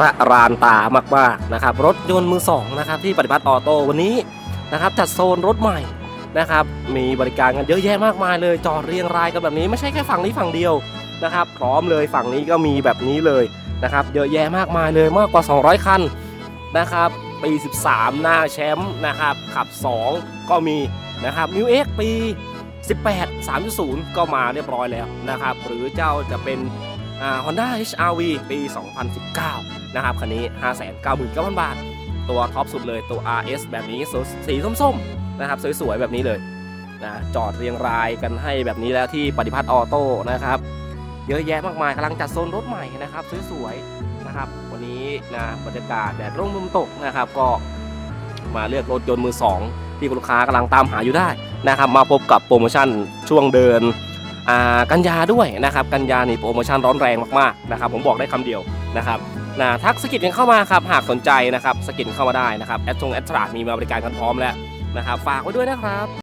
ระรานตามากๆนะครับ รถยนต์มือสองนะครับที่ปฏิพัฒน์ออโต้วันนี้นะครับจัดโซนรถใหม่นะครับมีบริการกันเยอะแยะมากมายเลยจอดเรียงรายกันแบบนี้ไม่ใช่แค่ฝั่งนี้ฝั่งเดียวนะครับพร้อมเลยฝั่งนี้ก็มีแบบนี้เลยนะครับเยอะแยะมากมายเลยมากกว่า 200 คันนะครับปี 13 หน้าแชมป์นะครับขับ 2 ก็มีนะครับมิวเอ็กปี 18 3.0 ก็มาเรียบร้อยแล้วนะครับหรือเจ้าจะเป็น ฮอ่า Honda HRV ปี 2019 นะครับ คันนี้ 599,000 บาท ตัวท็อปสุดเลยตัว RS แบบนี้สีส้มๆ นะครับ สวยๆ แบบนี้เลยนะจอดเรียงรายกันให้แบบนี้แล้วที่ปฏิพัฒน์ออโต้นะครับ เยอะแยะมากมายกำลังจัดโซนรถใหม่นะครับ สวยๆ นะครับ วันนี้นะบรรยากาศแดดร่มลมตกนะครับ ก็มาเลือกรถยนต์มือสองที่ลูกค้ากำลังตามหาอยู่ได้นะครับ มาพบกับโปรโมชั่นช่วงเดือน กันยาด้วยนะครับกันยานี่โปรโมชั่นร้อนแรงมากๆนะครับผมบอกได้คำเดียวนะครับนะทักสกิดกันเข้ามาครับหากสนใจนะครับสกิดเข้ามาได้นะครับแอดชงแอดตรามีมาบริการกันพร้อมแล้วนะครับฝากไว้ด้วยนะครับ